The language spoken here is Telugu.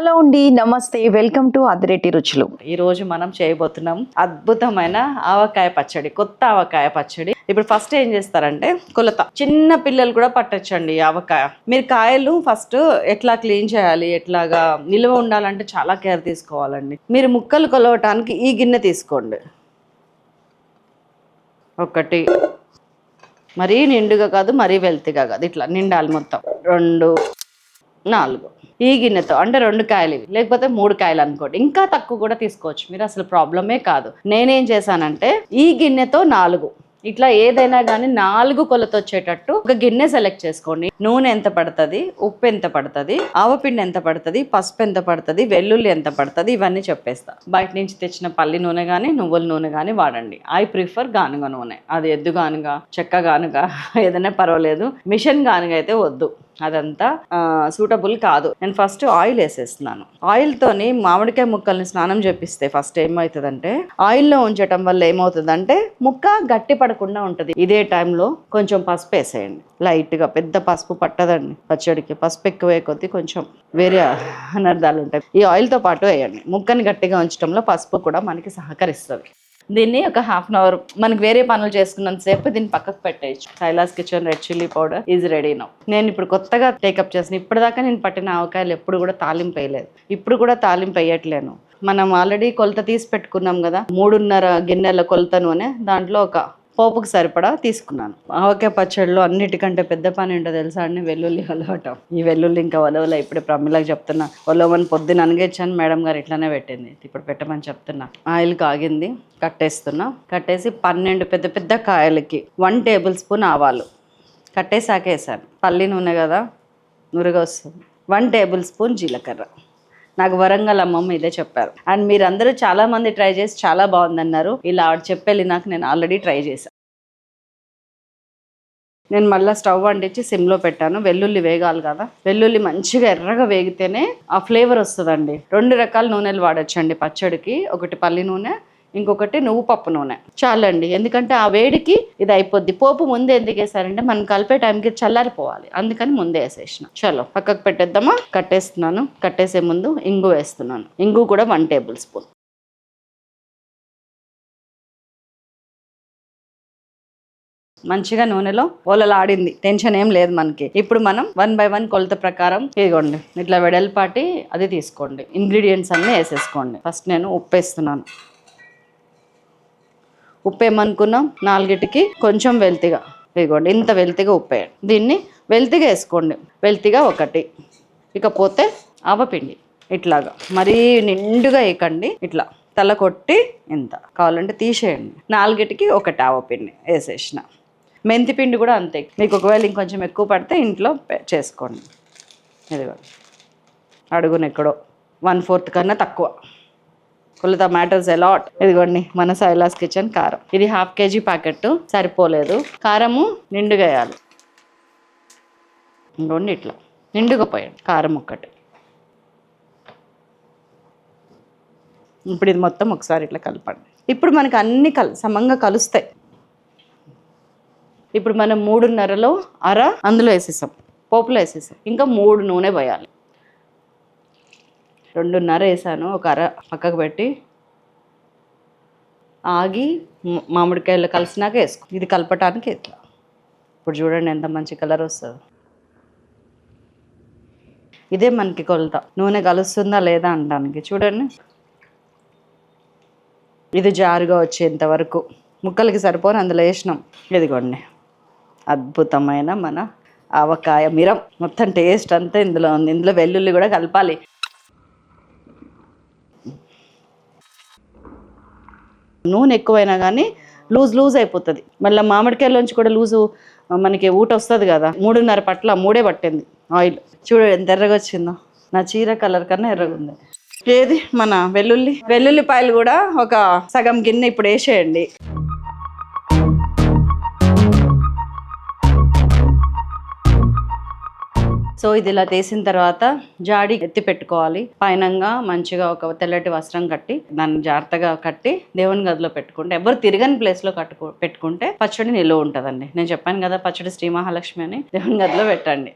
హలో అండి నమస్తే వెల్కమ్ టు అదిరెట్టి రుచులు. ఈ రోజు మనం చేయబోతున్నాం అద్భుతమైన ఆవకాయ పచ్చడి కొత్త ఆవకాయ పచ్చడి. ఇప్పుడు ఫస్ట్ ఏం చేస్తారంటే కొలత. చిన్న పిల్లలు కూడా పట్టొచ్చండి ఆవకాయ. మీరు కాయలు ఫస్ట్ ఎట్లా క్లీన్ చేయాలి ఎట్లాగా నిల్వ ఉండాలంటే చాలా కేర్ తీసుకోవాలండి. మీరు ముక్కలు కొలవటానికి ఈ గిన్నె తీసుకోండి. ఒకటి. మరీ నిండుగా కాదు మరీ వెల్తిగా కాదు ఇట్లా నిండాలి మొత్తం. రెండు. నాలుగు. ఈ గిన్నెతో అంటే రెండు కాయలు ఇవి. లేకపోతే మూడు కాయలు అనుకోండి. ఇంకా తక్కువ కూడా తీసుకోవచ్చు. మీరు అసలు ప్రాబ్లమే కాదు. నేనేం చేశానంటే ఈ గిన్నెతో నాలుగు. ఇట్లా ఏదైనా కానీ నాలుగు కొలత వచ్చేటట్టు ఒక గిన్నె సెలెక్ట్ చేసుకోండి. నూనె ఎంత పడుతుంది? ఉప్పు ఎంత పడుతుంది? ఆవపిండి ఎంత పడుతుంది? పసుపు ఎంత పడుతుంది? వెల్లుల్లి ఎంత పడుతుంది? ఇవన్నీ చెప్పేస్తా. బయట నుంచి తెచ్చిన పల్లి నూనె కానీ నువ్వుల నూనె కానీ వాడండి. ఐ ప్రిఫర్ గానుగ నూనె. అది ఎద్దు గానుగ చెక్క గానుగా ఏదైనా పర్వాలేదు. మిషన్ గానుగ అయితే వద్దు. అదంతా సూటబుల్ కాదు. నేను ఫస్ట్ ఆయిల్ వేసేస్తున్నాను. ఆయిల్తోని మామిడికాయ ముక్కల్ని స్నానం చేపిస్తే ఫస్ట్ ఏమవుతుందంటే ఆయిల్లో ఉంచటం వల్ల ఏమవుతుందంటే ముక్క గట్టి పడకుండా ఉంటుంది. ఇదే టైంలో కొంచెం పసుపు వేసేయండి. లైట్గా పెద్ద పసుపు పట్టదండి. పచ్చడికి పసుపు ఎక్కువ కొద్దీ కొంచెం వేరే అనర్థాలు ఉంటాయి. ఈ ఆయిల్తో పాటు వేయండి. ముక్కని గట్టిగా ఉంచడంలో పసుపు కూడా మనకి సహకరిస్తుంది. దీన్ని ఒక హాఫ్ అన్ అవర్ మనకి వేరే పనులు చేసుకున్నంత సేపు దీన్ని పక్కకు పెట్టేయచ్చు. Kailas kitchen red chilli powder is ready now నేను ఇప్పుడు కొత్తగా టేకప్ చేసిన ఇప్పటిదాకా నేను పట్టిన ఆవకాయలు ఎప్పుడు కూడా తాలింపు వేయలేదు. ఇప్పుడు కూడా తాలింపు వేయట్లేను. మనం ఆల్రెడీ కొలత తీసి పెట్టుకున్నాం కదా మూడున్నర గిన్నెల కొలత నూనె దాంట్లో ఒక పోపుకి సరిపడా తీసుకున్నాను. ఆవకాయ పచ్చడిలో అన్నిటికంటే పెద్ద పని ఏంటో తెలుసా అండి? వెల్లుల్లి ఒలవటం ఈ వెల్లుల్లి ఇంకా ఒలవలే ఇప్పుడే ప్రమిళకి చెప్తున్నా. ఒలవని పొద్దున అనగేచ్చాను మేడం గారు ఇట్లానే పెట్టింది. ఇప్పుడు పెట్టమని చెప్తున్నా. ఆయిల్ కాగింది. కట్టేస్తున్నా. కట్టేసి పన్నెండు పెద్ద పెద్ద కాయలకి వన్ టేబుల్ స్పూన్ ఆవాలు. కట్టేసాకేసాను పల్లి నూనె కదా? నురుగా వస్తుంది వన్ టేబుల్ స్పూన్ జీలకర్ర. నాకు వరంగల్ అమ్మమ్మ ఇదే చెప్పారు. అండ్ మీరందరూ చాలా మంది ట్రై చేసి చాలా బాగుందన్నారు. ఇలా ఆవిడ చెప్పేళ్ళి నాకు నేను ఆల్రెడీ ట్రై చేశాను నేను మళ్ళీ స్టవ్ అంటించి సిమ్లో పెట్టాను. వెల్లుల్లి వేగాలి కదా. వెల్లుల్లి మంచిగా ఎర్రగా వేగితేనే ఆ ఫ్లేవర్ వస్తుందండి. రెండు రకాల నూనెలు వాడచ్చండి పచ్చడికి. ఒకటి పల్లి నూనె ఇంకొకటి నువ్వు పప్పు నూనె. చాలండి. ఎందుకంటే ఆ వేడికి ఇది అయిపోద్ది. పోపు ముందే ఎందుకు వేసారంటే మనం కలిపే టైంకి చల్లారిపోవాలి. అందుకని ముందే వేసేసిన. చలో పక్కకు పెట్టేద్దామా? కట్టేస్తున్నాను. కట్టేసే ముందు ఇంగు వేస్తున్నాను. ఇంగు కూడా వన్ టేబుల్ స్పూన్. మంచిగా నూనెలో ఓలలాడింది. టెన్షన్ ఏం లేదు మనకి. ఇప్పుడు మనం వన్ బై వన్ కొలత ప్రకారం ఇదిగోండి. ఇట్లా వెడల్పాటి అది తీసుకోండి. ఇంగ్రీడియంట్స్ అన్నీ వేసేసుకోండి. ఫస్ట్ నేను ఉప్పు వేస్తున్నాను. ఉప్పు ఏమనుకున్నాం? నాలుగిటికి కొంచెం వెల్తిగా. ఇదిగోండి ఇంత వెల్తిగా ఉప్పేయండి దీన్ని వెల్తిగా వేసుకోండి. వెల్తిగా ఒకటి. ఇకపోతే ఆవపిండి. ఇట్లాగా. మరీ నిండుగా వేయకండి. ఇట్లా. తల కొట్టి ఇంత. కావాలంటే తీసేయండి. నాలుగిటికి ఒకటి ఆవపిండి వేసేసిన. మెంతిపిండి కూడా అంతే. మీకు ఒకవేళ ఇంకొంచెం ఎక్కువ పడితే ఇంట్లో చేసుకోండి. ఇదిగోండి. అడుగునెక్కడో. వన్ ఫోర్త్ కన్నా తక్కువ. కొలత మ్యాటర్స్ అలాట్ ఇదిగోండి మన సైలాస్ కిచెన్ కారం. ఇది హాఫ్ కేజీ ప్యాకెట్ సరిపోలేదు. కారము నిండుగా వేయాలి ఇంకోండి ఇట్లా. నిండుగా పోయాడు కారం ఒక్కటి. ఇప్పుడు ఇది మొత్తం ఒకసారి ఇట్లా కలపండి. ఇప్పుడు మనకి అన్ని కల్ సమంగా కలుస్తాయి. ఇప్పుడు మనం మూడున్నరలో అర అందులో వేసేసాం. పోపులో వేసేసాం. ఇంకా మూడు నూనె పోయాలి. రెండున్నర వేసాను. ఒక అర పక్కకు పెట్టి ఆగి మామిడికాయలు కలిసినాక వేసుకో. ఇది కలపటానికి ఇట్లా ఇప్పుడు చూడండి ఎంత మంచి కలర్ వస్తుంది. ఇదే మనకి కొలత. నూనె కలుస్తుందా లేదా అనడానికి చూడండి. ఇది జారుగా వచ్చేంత వరకు ముక్కలకి సరిపోని అందులో వేసినాం. ఇదిగోండి. అద్భుతమైన మన ఆవకాయ మిరం. మొత్తం టేస్ట్ అంతా ఇందులో ఉంది. ఇందులో వెల్లుల్లి కూడా కలపాలి. నూనె ఎక్కువైనా కానీ లూజ్ లూజ్ అయిపోతుంది. మళ్ళీ మామిడికాయలోంచి కూడా లూజు మనకి ఊట వస్తుంది కదా. మూడున్నర పట్ల మూడే పట్టింది ఆయిల్. చూడు ఎంత ఎర్రగా వచ్చిందో. నా చీర కలర్ కన్నా ఎర్రగా ఉంది. ఏది? మన వెల్లుల్లి వెల్లుల్లిపాయలు కూడా ఒక సగం గిన్నె ఇప్పుడు వేసేయండి. సో ఇది ఇలా తీసిన తర్వాత జాడి ఎత్తి పెట్టుకోవాలి. పైనంగా మంచిగా ఒక తెల్లటి వస్త్రం కట్టి దాన్ని జాగ్రత్తగా కట్టి దేవుని గదిలో పెట్టుకుంటే ఎవరు తిరగని ప్లేస్లో కట్టుకో పెట్టుకుంటే పచ్చడి నిలువ ఉంటుందండి. నేను చెప్పాను కదా పచ్చడి శ్రీ మహాలక్ష్మి అని దేవుని గదిలో పెట్టండి.